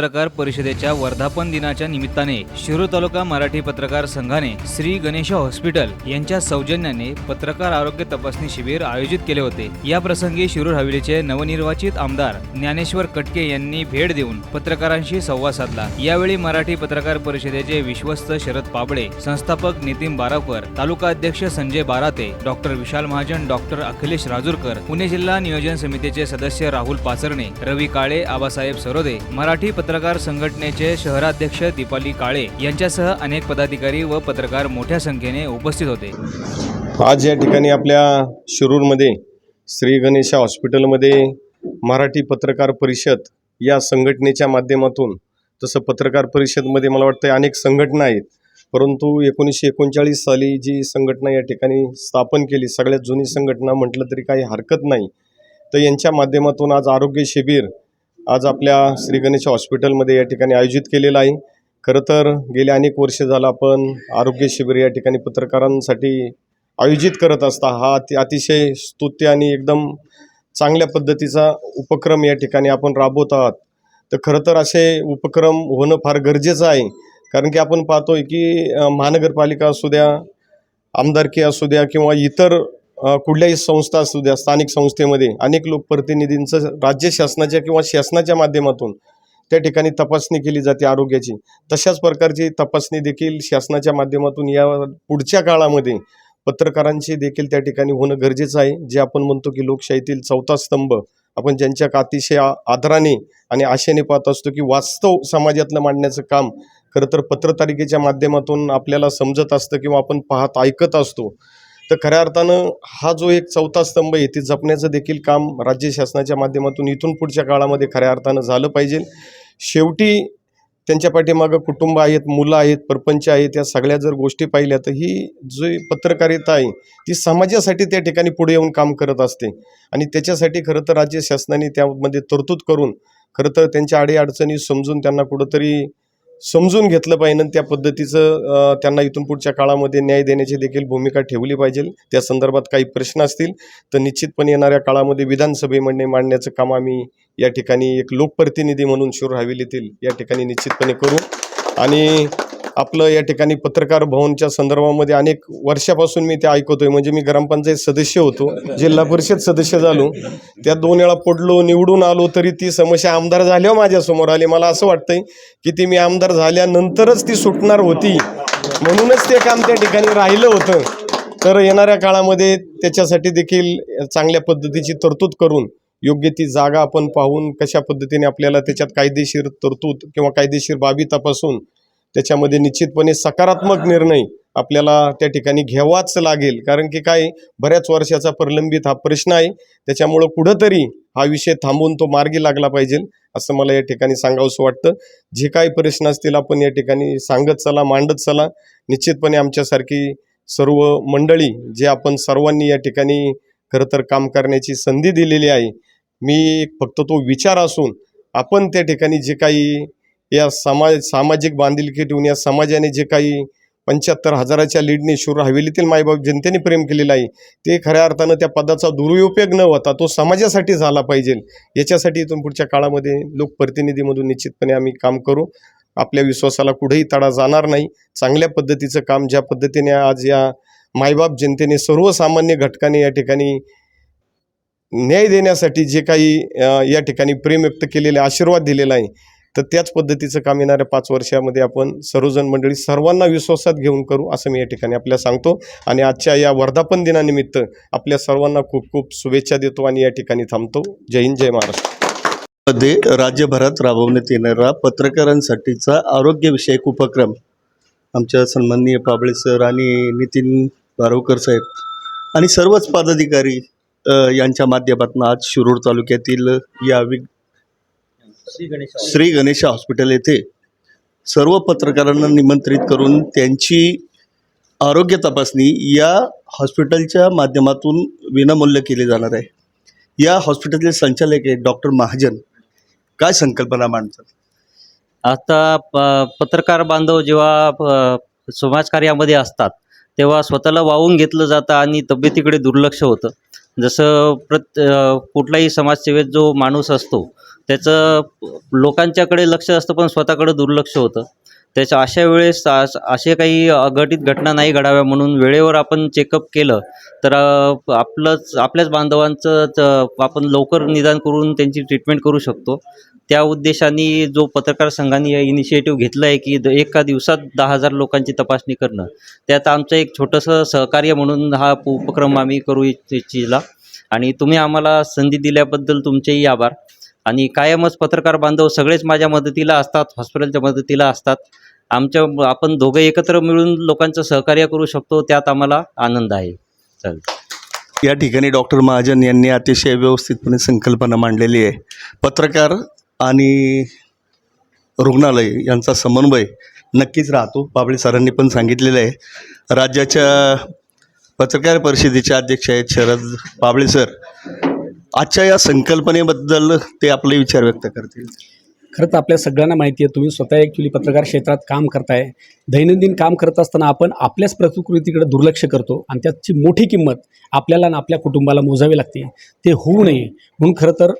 पत्रकार परिषदेच्या वर्धापन दिनाच्या निमित्ताने शिरूर तालुका मराठी पत्रकार संघाने श्री गणेश हॉस्पिटल यांच्या सौजन्याने पत्रकार आरोग्य तपासणी शिबिर आयोजित केले होते. या प्रसंगी शिरूर हवेलीचे नवनिर्वाचित आमदार ज्ञानेश्वर कटके यांनी भेट देऊन पत्रकारांशी संवाद साधला. यावेळी मराठी पत्रकार परिषदेचे विश्वस्त शरद पाबळे संस्थापक नितीन बारावकर तालुका अध्यक्ष संजय बाराते डॉक्टर विशाल महाजन डॉक्टर अखिलेश राजूरकर पुणे जिल्हा नियोजन समितीचे सदस्य राहुल पाचरणे रवी काळे आबासाहेब सरोदे मराठी पत्र पत्रकार संघटनेचे शहराध्यक्ष दीपाली काळे यांच्यासह अनेक पदाधिकारी व पत्रकार मोठ्या संख्येने उपस्थित होते. आज या ठिकाणी आपल्या शिरूरमध्ये श्री गणेशा हॉस्पिटलमध्ये मराठी पत्रकार परिषद या संघटनेच्या माध्यमातून तसं पत्रकार परिषदमध्ये मला वाटतं अनेक संघटना आहेत परंतु एकोणीसशे एकोणचाळीस साली जी संघटना या ठिकाणी स्थापन केली सगळ्यात जुनी संघटना म्हटलं तरी काही हरकत नाही तर यांच्या माध्यमातून आज आरोग्य शिबिर आज आपल्या श्री गणेश हॉस्पिटलमध्ये या ठिकाणी आयोजित केलेलं आहे. खरं तर गेले अनेक वर्ष झालं आपण आरोग्य शिबिर या ठिकाणी पत्रकारांसाठी आयोजित करत असता. हा अति अतिशय स्तुत्य आणि एकदम चांगल्या पद्धतीचा उपक्रम या ठिकाणी आपण राबवत आहात. तर खरं तर असे उपक्रम होणं फार गरजेचं आहे. कारण की आपण पाहतोय की महानगरपालिका असू द्या आमदारकी असू द्या किंवा इतर कुठल्याही संस्था असू द्या स्थानिक संस्थेमध्ये अनेक लोकप्रतिनिधींचं राज्य शासनाच्या किंवा शासनाच्या माध्यमातून त्या ठिकाणी तपासणी केली जाते आरोग्याची. तशाच प्रकारची तपासणी देखील शासनाच्या माध्यमातून या पुढच्या काळामध्ये पत्रकारांची देखील त्या ठिकाणी होणं गरजेचं आहे. जे आपण म्हणतो की लोकशाहीतील चौथा स्तंभ आपण ज्यांच्या अतिशय आदराने आणि आशेने पाहत असतो की वास्तव समाजातलं मांडण्याचं काम खरं तर पत्रकारिकेच्या माध्यमातून आपल्याला समजत असतं किंवा आपण पाहत ऐकत असतो. तर खऱ्या अर्थानं हा जो एक चौथा स्तंभ आहे ते जपण्याचं देखील काम राज्य शासनाच्या माध्यमातून इथून पुढच्या काळामध्ये खऱ्या अर्थानं झालं पाहिजे. शेवटी त्यांच्या पाठीमागं कुटुंब आहेत मुलं आहेत परपंच आहेत या सगळ्या जर गोष्टी पाहिल्या तर ही जी पत्रकारिता आहे ती समाजासाठी त्या ठिकाणी पुढे येऊन काम करत असते. आणि त्याच्यासाठी खरं तर राज्य शासनाने त्यामध्ये तरतूद करून खरं तर त्यांच्या अडीअडचणी समजून त्यांना कुठंतरी समजून घेतलं पाहिजे आणि त्या पद्धतीचं त्यांना इथून पुढच्या काळामध्ये न्याय देण्याची देखील भूमिका ठेवली पाहिजे. त्या संदर्भात काही प्रश्न असतील तर निश्चितपणे येणाऱ्या काळामध्ये विधानसभेमध्ये मांडण्याचं काम आम्ही या ठिकाणी एक लोकप्रतिनिधी म्हणून शिरूर हवेलीतील या ठिकाणी निश्चितपणे करू. आणि आपलं या ठिकाणी पत्रकार भवनच्या संदर्भामध्ये अनेक वर्षापासून मी ते ऐकतोय. म्हणजे मी ग्रामपंचायत सदस्य होतो जिल्हा परिषद सदस्य झालो. त्या दोन वेळा पडलो निवडून आलो तरी ती समस्या आमदार झाल्यावर माझ्यासमोर आली. मला असं वाटतंय की ती मी आमदार झाल्यानंतरच ती सुटणार होती. म्हणूनच ते काम त्या ठिकाणी राहिलं होतं. तर येणाऱ्या काळामध्ये त्याच्यासाठी देखील चांगल्या पद्धतीची तरतूद करून योग्य ती जागा आपण पाहून कशा पद्धतीने आपल्याला त्याच्यात कायदेशीर तरतूद किंवा कायदेशीर बाबी तपासून त्याच्यामध्ये निश्चितपणे सकारात्मक निर्णय आपल्याला त्या ठिकाणी घ्यावाच लागेल. कारण की काय बऱ्याच वर्षाचा प्रलंबित हा प्रश्न आहे. त्याच्यामुळं कुठंतरी हा विषय थांबून तो मार्गी लागला पाहिजे असं मला या ठिकाणी सांगावंसं वाटतं. जे काही प्रश्न असतील आपण या ठिकाणी सांगत चला मांडत चला. निश्चितपणे आमच्यासारखी सर्व मंडळी जे आपण सर्वांनी या ठिकाणी खरं तर काम करण्याची संधी दिलेली आहे मी फक्त तो विचार असून आपण त्या ठिकाणी जे काही या समाज सामाजिक बांधिलकी ठेवून या समाजाने जे काही पंच्याहत्तर हजाराच्या लीडने शूर हवेलीतील मायबाप जनतेने प्रेम केलेलं आहे ते खऱ्या अर्थानं त्या पदाचा दुरुपयोग न होता तो समाजासाठी झाला पाहिजे. याच्यासाठी इथून पुढच्या काळामध्ये लोकप्रतिनिधीमधून निश्चितपणे आम्ही काम करू. आपल्या विश्वासाला कुठेही तडा जाणार नाही. चांगल्या पद्धतीचं काम ज्या पद्धतीने आज या मायबाप जनतेने सर्वसामान्य घटकाने या ठिकाणी न्याय देण्यासाठी जे काही या ठिकाणी प्रेम व्यक्त केलेले आशीर्वाद दिलेला आहे तर त्याच पद्धतीचं काम येणाऱ्या पाच वर्षामध्ये आपण सर्वजण मंडळी सर्वांना विश्वासात घेऊन करू असं मी या ठिकाणी आपल्याला सांगतो. आणि आजच्या या वर्धापन दिनानिमित्त आपल्या सर्वांना खूप खूप शुभेच्छा देतो आणि या ठिकाणी थांबतो. जय हिंद जय महाराष्ट्र. मध्ये राज्यभरात राबवण्यात येणारा पत्रकारांसाठीचा आरोग्यविषयक उपक्रम आमच्या सन्माननीय पाबळे सर आणि नितीन बारोकर साहेब आणि सर्वच पदाधिकारी यांच्या माध्यमातून आज शिरूर तालुक्यातील या वि श्री गणेश हॉस्पिटल. येथे सर्व पत्रकारांना निमंत्रित करून त्यांची आरोग्य तपासणी या हॉस्पिटलच्या माध्यमातून विनामूल्य केली जाणार आहे. या हॉस्पिटलचे संचालक आहेत डॉक्टर महाजन. काय संकल्पना मांडतात? आता प पत्रकार बांधव जेव्हा प- समाजकार्यामध्ये असतात तेव्हा स्वतःला वाहून घेतलं जातं आणि तब्येतीकडे दुर्लक्ष होतं. जसं प्रत कुठलाही समाजसेवेत जो माणूस असतो त्याचं लोकांच्याकडे लक्ष असतं पण स्वतःकडे दुर्लक्ष होतं. त्याच्या अशा वेळेस असे काही अघटित घटना नाही घडाव्या म्हणून वेळेवर आपण चेकअप केलं तर आपलंच आपल्याच बांधवांचं च- आपण लवकर निदान करून त्यांची ट्रीटमेंट करू शकतो. त्या उद्देशाने जो पत्रकार संघाने इनिशिएटिव्ह घेतला आहे की द- एका दिवसात दहा हजार लोकांची तपासणी करणं. त्यात आमचं एक छोटंसं सहकार्य म्हणून हा उपक्रम आम्ही करू इच्छिला. आणि तुम्ही आम्हाला संधी दिल्याबद्दल तुमचेही आभार. आणि कायमच पत्रकार बांधव सगळेच माझ्या मदतीला असतात हॉस्पिटलच्या मदतीला असतात. आमच्या आपण दोघं एकत्र मिळून लोकांचं सहकार्य करू शकतो त्यात आम्हाला आनंद आहे. चालेल या ठिकाणी डॉक्टर महाजन यांनी अतिशय व्यवस्थितपणे संकल्पना मांडलेली आहे. पत्रकार आणि रुग्णालय यांचा समन्वय नक्कीच राहतो बाबळे सरांनी पण सांगितलेलं आहे. राज्याच्या पत्रकार परिषदेचे अध्यक्ष आहेत शरद बाबळे सर. आजच्या या संकल्पनेबद्दल ते आपले विचार व्यक्त करतील. खरं तर आपल्या सगळ्यांना माहिती आहे तुम्ही स्वतः ॲक्च्युली पत्रकार क्षेत्रात काम करताय. दैनंदिन काम करत असताना आपण आपल्याच प्रतिकृतीकडे दुर्लक्ष करतो आणि त्याची मोठी किंमत आपल्याला आणि आपल्या कुटुंबाला मोजावी लागते. ते होऊ नये. म्हणून खरं तर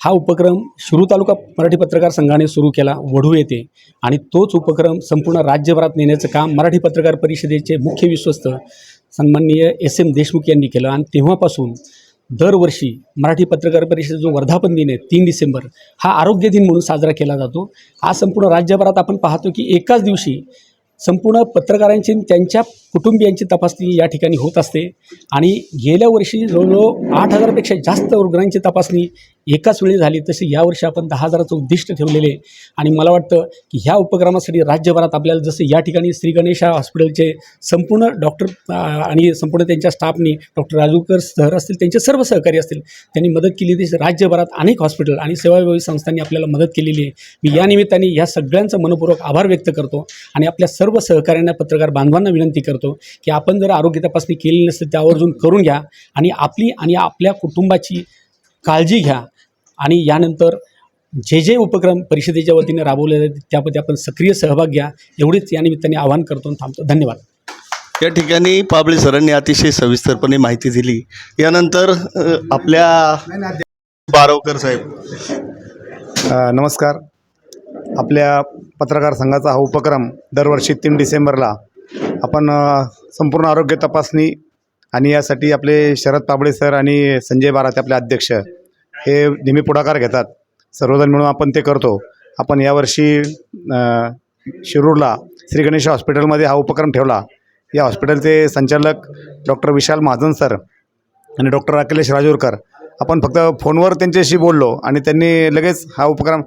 हा उपक्रम शिरू तालुका मराठी पत्रकार संघाने सुरू केला वढू येते आणि तोच उपक्रम संपूर्ण राज्यभरात नेण्याचं काम मराठी पत्रकार परिषदेचे मुख्य विश्वस्त सन्माननीय एस एम देशमुख यांनी केलं. आणि तेव्हापासून दरवर्षी मराठी पत्रकार परिषद जो वर्धापन दिन आहे तीन डिसेंबर हा आरोग्य दिन म्हणून साजरा केला जातो. आज संपूर्ण राज्यभरात आपण पाहतो की एकाच दिवशी संपूर्ण पत्रकारांची त्यांच्या कुटुंबियांची तपासणी या ठिकाणी होत असते. आणि गेल्या वर्षी जवळजवळ आठ हजारापेक्षा जास्त रुग्णांची तपासणी एकाच वेळी झाली तसे यावर्षी आपण दहा हजाराचं उद्दिष्ट ठेवलेले आहे. आणि मला वाटतं की ह्या उपक्रमासाठी राज्यभरात आपल्याला जसं या ठिकाणी श्री गणेशा हॉस्पिटलचे संपूर्ण डॉक्टर आणि संपूर्ण त्यांच्या स्टाफनी डॉक्टर राजूकर सर असतील त्यांचे सर्व सहकारी असतील त्यांनी मदत केली तशी राज्यभरात अनेक हॉस्पिटल आणि सेवाभावी संस्थांनी आपल्याला मदत केलेली आहे. मी या निमित्ताने या सगळ्यांचा मनपूर्वक आभार व्यक्त करतो आणि आपल्या सर्व सहकाऱ्यांना पत्रकार बांधवांना विनंती करतो की आपण जर आरोग्य तपासणी केली नसेल त्या आवर्जून करून घ्या आणि आपली आणि आपल्या कुटुंबाची काळजी घ्या. आणि यानंतर जे जे उपक्रम परिषदेच्या वतीने राबवले जातात त्यामध्ये आपण सक्रिय सहभाग घ्या. एवढीच या निमित्ताने आवाहन करतो आणि थांबतो. धन्यवाद. या ठिकाणी पाबळे सरांनी अतिशय सविस्तरपणे माहिती दिली. यानंतर आपल्या बारवकर साहेब. नमस्कार. आपल्या पत्रकार संघाचा हा उपक्रम दरवर्षी तीन डिसेंबरला आपण संपूर्ण आरोग्य तपासणी आणि यासाठी आपले शरद पाबळे सर आणि संजय बाराते आपले अध्यक्ष हे नेहमी पुढाकार घेतात. सर्वजण मिळून आपण ते करतो. आपण यावर्षी शिरूरला श्री गणेश हॉस्पिटलमध्ये हा उपक्रम ठेवला. या हॉस्पिटलचे संचालक डॉक्टर विशाल महाजन सर आणि डॉक्टर अखिलेश राजूरकर. आपण फक्त फोनवर त्यांच्याशी बोललो आणि त्यांनी लगेच हा उपक्रम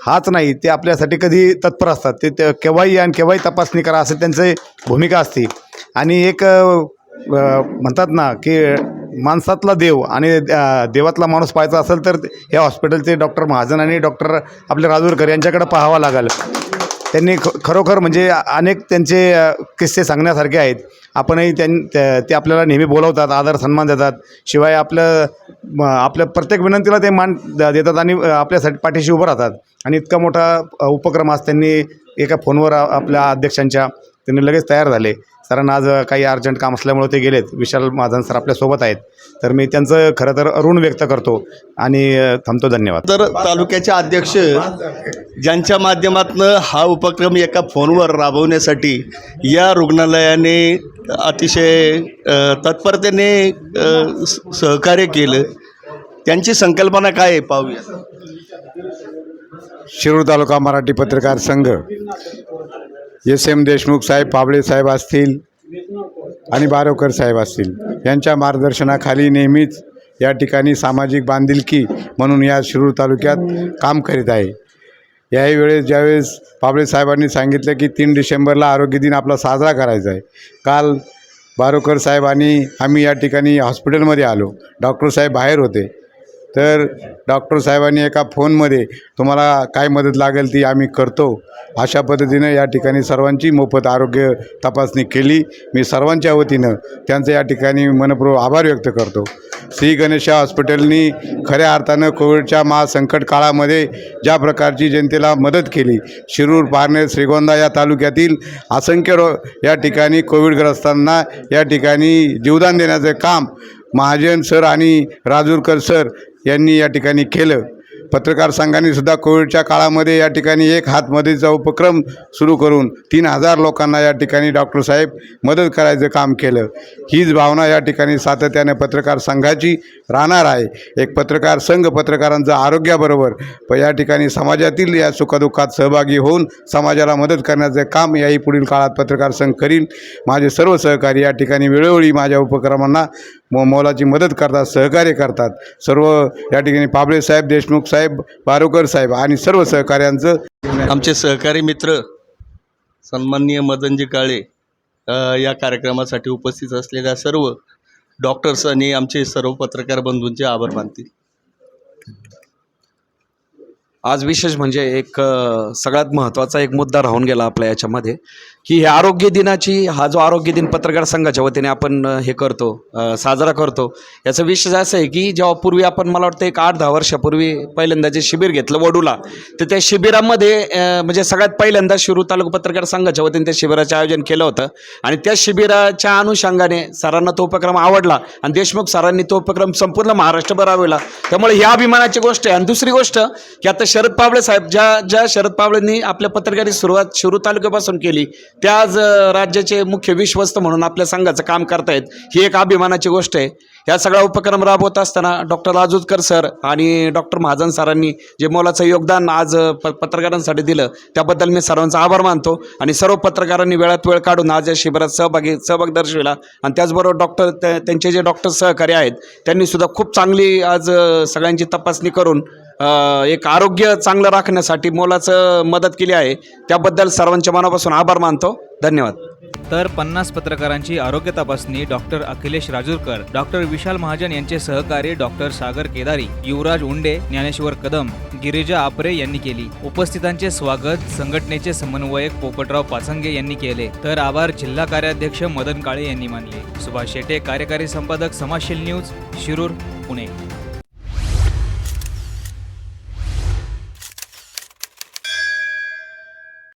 हाच नाही ते आपल्यासाठी कधी तत्पर असतात. ते ते केव्हाही आणि केव्हाही तपासणी करा असं त्यांची भूमिका असते. आणि एक म्हणतात ना की माणसातला देव आणि देवातला माणूस पाहायचा असेल तर या हॉस्पिटलचे डॉक्टर महाजन आणि डॉक्टर आपले राजूरकर यांच्याकडे पाहावं लागेल. त्यांनी ख खरोखर म्हणजे अनेक त्यांचे किस्से सांगण्यासारखे आहेत. आपणही त्यां त्या- ते आपल्याला नेहमी बोलवतात आदर सन्मान देतात. शिवाय आपलं आपल्या प्रत्येक विनंतीला ते मान द- देतात आणि आपल्यासाठी पाठीशी उभं राहतात. आणि इतका मोठा उपक्रम आज त्यांनी एका फोनवर आपल्या अध्यक्षांच्या त्यांनी लगेच तयार झाले. सरांना आज काही अर्जंट काम असल्यामुळे ते गेलेत. विशाल महाजन सर आपल्यासोबत आहेत. तर मी त्यांचं खरं तर ऋण व्यक्त करतो आणि थांबतो. धन्यवाद. तर तालुक्याचे अध्यक्ष ज्यांच्या माध्यमातून हा उपक्रम एका फोनवर राबवण्यासाठी या रुग्णालयाने अतिशय तत्परतेने सहकार्य केलं. त्यांची संकल्पना काय आहे पाहूया. शिरूर तालुका मराठी पत्रकार संघ. एस एम देशमुख साहेब पाबळे साहेब असतील आणि बारोकर साहेब असतील. यांच्या मार्गदर्शनाखाली नेहमीच या ठिकाणी सामाजिक बांधिलकी म्हणून या शिरूर तालुक्यात काम करीत आहे. याही वेळेस ज्यावेळेस पाबळे साहेबांनी सांगितलं की तीन डिसेंबरला आरोग्य दिन आपला साजरा करायचा आहे. काल बारोकर साहेब आणि आम्ही या ठिकाणी हॉस्पिटलमध्ये आलो. डॉक्टर साहेब बाहेर होते. तर डॉक्टर साहेबांनी एका फोनमध्ये तुम्हाला काय मदत लागेल ती आम्ही करतो. अशा पद्धतीनं या ठिकाणी सर्वांची मोफत आरोग्य तपासणी केली. मी सर्वांच्या वतीनं त्यांचं या ठिकाणी मनपूर्वक आभार व्यक्त करतो. श्री गणेशा हॉस्पिटलनी खऱ्या अर्थानं कोविडच्या महासंकट काळामध्ये ज्या प्रकारची जनतेला मदत केली शिरूर पारनेर श्रीगोंदा या तालुक्यातील असंख्य रो या ठिकाणी कोविडग्रस्तांना या ठिकाणी जीवदान देण्याचं काम महाजन सर आणि राजूरकर सर यांनी या ठिकाणी केलं. पत्रकार संघाने सुद्धा कोविडच्या काळामध्ये या ठिकाणी एक हातमदतीचा उपक्रम सुरू करून तीन हजार लोकांना या ठिकाणी डॉक्टर साहेब मदत करायचं काम केलं. हीच भावना या ठिकाणी सातत्याने पत्रकार संघाची राहणार आहे. एक पत्रकार संघ पत्रकारांचं आरोग्याबरोबर प या ठिकाणी समाजातील या सुखदुःखात सहभागी होऊन समाजाला मदत करण्याचं काम याही पुढील काळात पत्रकार संघ करील माझे सर्व सहकारी या ठिकाणी वेळोवेळी माझ्या उपक्रमांना मो मोलाची मदत करतात सहकार्य करतात. सर्व या ठिकाणी पाबळे साहेब देशमुख साहेब बारोकर साहेब आणि सर्व सहकार्यांचं आमचे सहकारी मित्र सन्माननीय मदनजी काळे या कार्यक्रमासाठी उपस्थित असलेल्या सर्व डॉक्टर्स आणि आमचे सर्व पत्रकार बंधूंचे आभार मानतील. आज विशेष म्हणजे एक सगळ्यात महत्त्वाचा एक मुद्दा राहून गेला आपल्या याच्यामध्ये. की हे आरोग्य दिनाची हा जो आरोग्य दिन पत्रकार संघाच्या वतीने आपण हे करतो साजरा करतो याचा विशेष असं आहे की जेव्हा पूर्वी आपण मला वाटतं एक आठ दहा वर्षापूर्वी पहिल्यांदा जे शिबिर घेतलं वडूला तर त्या शिबिरामध्ये म्हणजे सगळ्यात पहिल्यांदा शिरू तालुका पत्रकार संघाच्या वतीने त्या शिबिराचं आयोजन केलं होतं. आणि त्या शिबिराच्या अनुषंगाने सरांना तो उपक्रम आवडला आणि देशमुख सरांनी तो उपक्रम संपूर्ण महाराष्ट्रभर राबविला. त्यामुळे ह्या अभिमानाची गोष्ट आहे. आणि दुसरी गोष्ट की आता शरद पाबळे साहेब ज्या ज्या शरद पाबळेंनी आपल्या पत्रकारी सुरुवात शिरू तालुक्यापासून केली त्या आज राज्याचे मुख्य विश्वस्त म्हणून आपल्या संघाचं काम करतायत ही एक अभिमानाची गोष्ट आहे. या सगळा उपक्रम राबवत असताना डॉक्टर राजूजकर सर आणि डॉक्टर महाजन सरांनी जे मोलाचं योगदान आज प पत्रकारांसाठी दिलं त्याबद्दल मी सर्वांचा आभार मानतो. आणि सर्व पत्रकारांनी वेळात वेळ काढून आज या शिबिरात सहभागी सहभाग दर्शविला. आणि त्याचबरोबर डॉक्टर त्या- त्यांचे जे डॉक्टर सहकारी आहेत त्यांनी सुद्धा खूप चांगली आज सगळ्यांची तपासणी करून एक आरोग्य चांगलं राखण्यासाठी मोलाचं मदत केली आहे. त्याबद्दल सर्वांच्या मनापासून आभार मानतो. धन्यवाद. तर पन्नास पत्रकारांची आरोग्य तपासणी डॉक्टर अखिलेश राजूरकर डॉक्टर विशाल महाजन यांचे सहकारी डॉक्टर सागर केदारी युवराज उंडे ज्ञानेश्वर कदम गिरिजा आपरे यांनी केली. उपस्थितांचे स्वागत संघटनेचे समन्वयक पोपटराव पाचंगे यांनी केले. तर आभार जिल्हा कार्याध्यक्ष मदन काळे यांनी मानले. सुभाष शेटे कार्यकारी संपादक समाजशील न्यूज शिरूर पुणे.